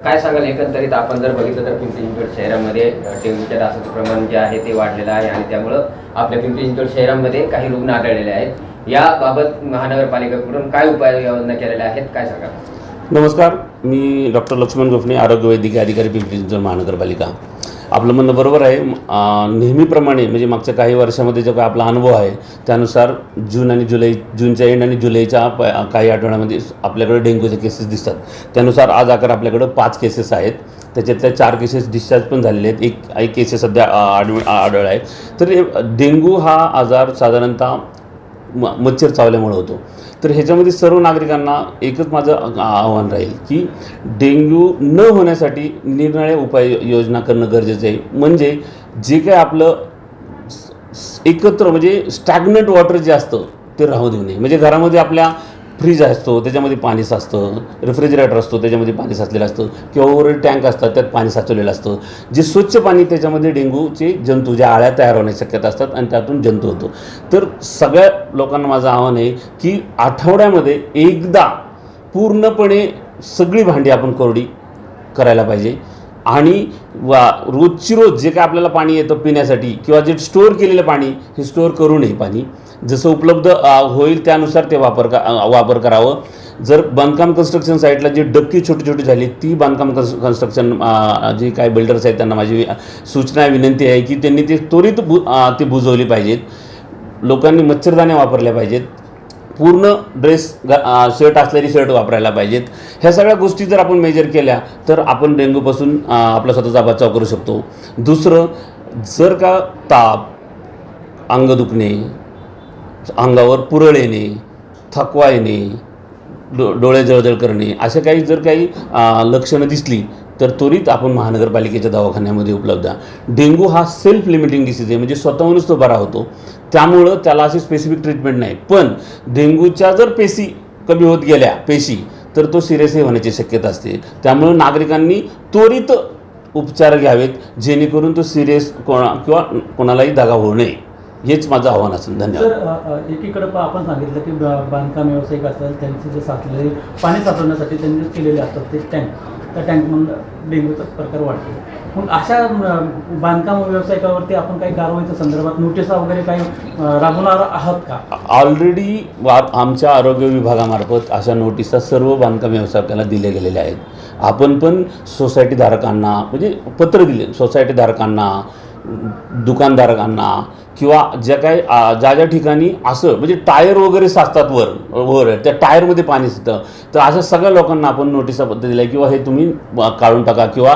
काय सांगाल? एकंदरीत आपण जर बघितलं तर पिंपरी चिंचवड शहरामध्ये अ, डेंग्यूच्या डासाचं प्रमाण जे आहे ते वाढलेलं आहे आणि त्यामुळं आपल्या पिंपरी चिंचवड शहरामध्ये काही रुग्ण आढळलेले आहेत. याबाबत महानगरपालिकेकडून काय उपाययोजना केलेल्या आहेत? काय सांगाल? नमस्कार. मी डॉक्टर लक्ष्मण गोफणे आरोग्य वैद्यकीय अधिकारी पिंपरी चिंचवड महानगरपालिका. आपलं म्हणणं बरोबर आहे. नेहमीप्रमाणे म्हणजे मागच्या काही वर्षामध्ये जो काय आपला अनुभव आहे त्यानुसार जून आणि जुलै जूनच्या एंड आणि जुलैच्या प काही आठवड्यामध्ये आपल्याकडे डेंग्यूचे केसेस दिसतात. त्यानुसार आज आकार आपल्याकडं पाच केसेस आहेत. त्याच्यातल्या चार केसेस डिस्चार्ज पण झालेले आहेत. एक एक केसेस सध्या आढळ आढळ आहे. तर डेंग्यू हा आजार साधारणतः म मच्छर चावल्यामुळे होतो. तर ह्याच्यामध्ये सर्व नागरिकांना एकच माझं आव्हान राहील की डेंग्यू न होण्यासाठी निरनिराळ्या उपाय योजना करणं गरजेचं आहे. म्हणजे जे काय आपलं एकत्र म्हणजे स्टॅग्नंट वॉटर जे असतं ते राहू देऊ नये. म्हणजे घरामध्ये आपल्या फ्रीज असतो त्याच्यामध्ये पाणी साचतं रेफ्रिजरेटर असतो त्याच्यामध्ये पाणी साचलेलं असतं किंवा वर टँक असतात त्यात पाणी साचवलेलं असतं. जे स्वच्छ पाणी त्याच्यामध्ये डेंग्यूचे जंतू ज्या आळ्या तयार होण्याची शक्यता असतात आणि त्यातून जंतू होतो. तर सगळ्या लोकांना माझं आव्हान आहे की आठवड्यामध्ये एकदा पूर्णपणे सगळी भांडी आपण कोरडी करायला पाहिजे. आणि वा रोजची रोज जे काय आपल्याला पाणी येतं पिण्यासाठी किंवा जे स्टोअर केलेलं पाणी हे स्टोअर करू नये पाणी. जसं उपलब्ध होईल त्यानुसार ते वापर का वापर करावं. जर बांधकाम कन्स्ट्रक्शन साईटला जी डक्की छोटी छोटी झाली ती बांधकाम कन्स कन्स्ट्रक्शन जी जे बिल्डर्स आहेत त्यांना माझी सूचना विनंती आहे की त्यांनी ते त्वरित बु ती बुजवली पाहिजेत. लोकांनी मच्छरदाण्या वापरल्या पाहिजेत. पूर्ण ड्रेस शर्ट असलेली शर्ट वापरायला पाहिजेत. ह्या सगळ्या गोष्टी जर आपण मेजर केल्या तर आपण डेंग्यूपासून आपला स्वतःचा बचाव करू शकतो. दुसरं जर का ताप अंग दुखणे अंगावर पुरळ येणे थकवा येणे डो डोळे जळजळ करणे अशा काही जर काही लक्षणं दिसली तर त्वरित आपण महानगरपालिकेच्या दवाखान्यामध्ये उपलब्ध डेंगू डेंग्यू हा सेल्फ लिमिटिंग डिसीज आहे म्हणजे स्वतःहूनच तो बरा होतो. त्यामुळं त्याला अशी स्पेसिफिक ट्रीटमेंट नाही. पण डेंग्यूच्या जर पेशी कमी होत गेल्या पेशी तर तो सिरियसही होण्याची शक्यता असते. त्यामुळं नागरिकांनी त्वरित उपचार घ्यावेत जेणेकरून तो सिरियस कोणा किंवा कोणालाही दगा होऊ नये. हेच माझं आव्हान असेल. धन्यवाद. एकीकडे आपण सांगितलं की बांधकाम व्यावसायिक असेल त्यांचे जे साचलेले पाणी साचवण्यासाठी त्यांनी केलेले असतात ते टँक. त्या टँकमधून डेंग्यूचा प्रकार वाढतो मग अशा बांधकाम व्यावसायिकावरती आपण काही कारवाईच्या संदर्भात नोटिसा वगैरे काही राबवणार आहात का? ऑलरेडी आमच्या आरोग्य विभागामार्फत अशा नोटिसा सर्व बांधकाम व्यवसायकाला दिल्या गेलेल्या आहेत. आपण पण सोसायटी धारकांना म्हणजे पत्र दिले सोसायटी धारकांना दुकानधारकांना किंवा ज्या काही ज्या ज्या ठिकाणी असं म्हणजे टायर वगैरे साचतात वर वर त्या टायरमध्ये पाणी साचतं तर अशा सगळ्या लोकांना आपण नोटिसा पत्र दिल्या किंवा हे तुम्ही काढून टाका किंवा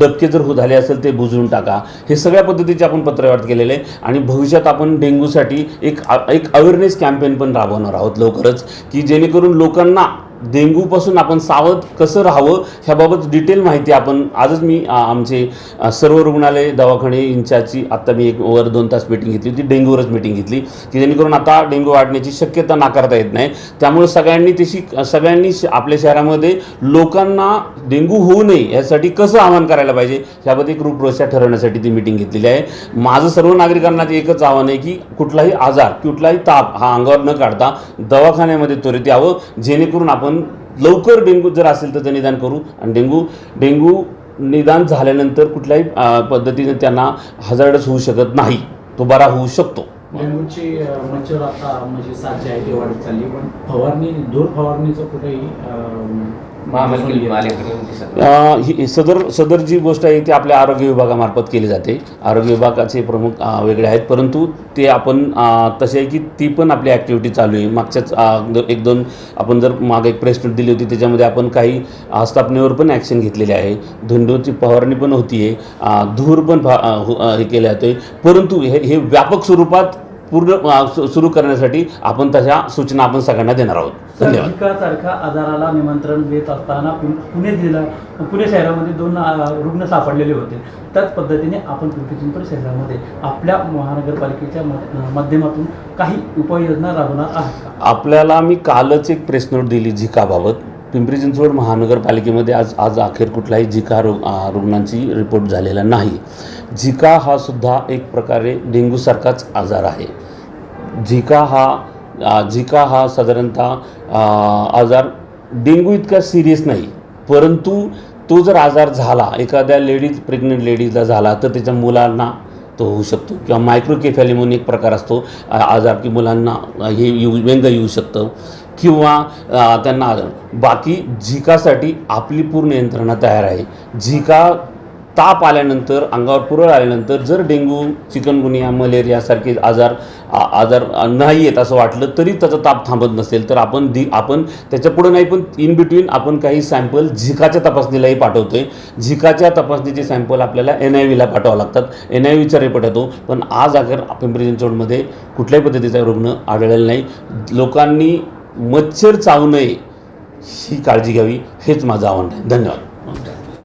डबके जर हो झाले असेल ते बुजवून टाका. हे सगळ्या पद्धतीचे आपण पत्रव्यवहार केलेले आहे. आणि भविष्यात आपण डेंग्यूसाठी एक एक अवेअरनेस कॅम्पेन पण राबवणार आहोत लवकरच की जेणेकरून लोकांना डेंग्यूपासून आपण सावध कसं राहावं ह्याबाबत डिटेल माहिती आपण आजच मी आमचे सर्व रुग्णालय दवाखाने इंचाची आत्ता मी एक वर दोन तास मीटिंग घेतली होती डेंग्यूवरच मीटिंग घेतली की जेणेकरून आता डेंग्यू वाढण्याची शक्यता नाकारता येत नाही. त्यामुळे सगळ्यांनी तशी सगळ्यांनी श- आपल्या शहरामध्ये लोकांना डेंग्यू होऊ नये यासाठी कसं आवाहन करायला पाहिजे ह्याबद्दल एक रूपरेषा ठरवण्यासाठी ती मीटिंग घेतलेली आहे. माझं सर्व नागरिकांना ते एकच आव्हान आहे की कुठलाही आजार कुठलाही ताप हा अंगावर न काढता दवाखान्यामध्ये त्वरित यावं जेणेकरून आपण लवकर डेंगू जर असेल तर निदान करू. आणि डेंगू डेंगू निदान झाल्यानंतर कुठल्याही पद्धतीने त्यांना हजार्डच होऊ शकत नाही. तो बरा होऊ शकतो. डेंग्यूची अ, मच्छर आता म्हणजे साथ आहे ती वाढत चालली पण फवारणी धूर फवारणीचं कुठेही ही सदर सदर जी गोष्ट आहे ती आपल्या आरोग्य विभागामार्फत केली जाते. आरोग्य विभागाचे प्रमुख वेगळे आहेत परंतु ते आपण तसे आहे की ती पण आपली ॲक्टिव्हिटी चालू आहे. मागच्याच एक दोन आपण जर मागे एक प्रेस नोट दिली होती त्याच्यामध्ये आपण काही आस्थापनेवर पण ॲक्शन घेतलेली आहे. धुंडूची फवारणी पण होती आहे धूर पण हो- हे केले जाते. परंतु हे हे व्यापक स्वरूपात पूर्ण सुरू करण्यासाठी आपण तशा सूचना आपण सगळ्यांना देणार आहोत. धन्यवाद. सारख्या आजाराला निमंत्रण देत असताना पुणे पुणे जिल्हा पुणे शहरामध्ये दोन रुग्ण सापडलेले होते. त्याच पद्धतीने आपण पिंपरी चिंचवड शहरामध्ये आपल्या महानगरपालिकेच्या म- माध्यमातून काही उपाययोजना राबवणार आहात का? आपल्याला मी कालच एक प्रेस नोट दिली झिकाबाबत. पिंपरी चिंचवड महानगरपालिकेमध्ये आज आज अखेर कुठलाही झिका रुग रुग्णांची रिपोर्ट झालेला नाही. झिका हा सुद्धा एक प्रकारे डेंग्यूसारखाच आजार आहे. झिका हा झिका हा साधारणतः आजार डेंग्यू इतका सिरियस नाही. परंतु तो जर आजार झाला एखाद्या लेडीज प्रेग्नंट लेडीजला झाला तर त्याच्या मुलांना तो होऊ शकतो. किंवा मायक्रोकेफॅली म्हणून एक प्रकार असतो आजार की मुलांना हे येऊ व्यंग येऊ शकतं. किंवा त्यांना आजार. बाकी झिकासाठी आपली पूर्ण यंत्रणा तयार आहे. झिका ताप आल्यानंतर अंगावर पुरळ आल्यानंतर जर डेंग्यू चिकनगुनिया मलेरियासारखे आजार आ- आजार नाही येत असं वाटलं तरी त्याचा ताप थांबत नसेल. तर आपण दि आपण त्याच्यापुढं नाही पण इन बिटवीन आपण काही सॅम्पल झिकाच्या तपासणीलाही पाठवतो आहे झिकाच्या तपासणीचे सॅम्पल आपल्याला एन आय व्हीला पाठवावं लागतात. एन आय व्हीचा रिपोर्ट येतो. पण आज अगर पिंपरी चिंचवडमध्ये कुठल्याही पद्धतीचा रुग्ण आढळलेला नाही. लोकांनी मच्छर चावू नये ही काळजी घ्यावी. हेच माझं आव्हान आहे. धन्यवाद.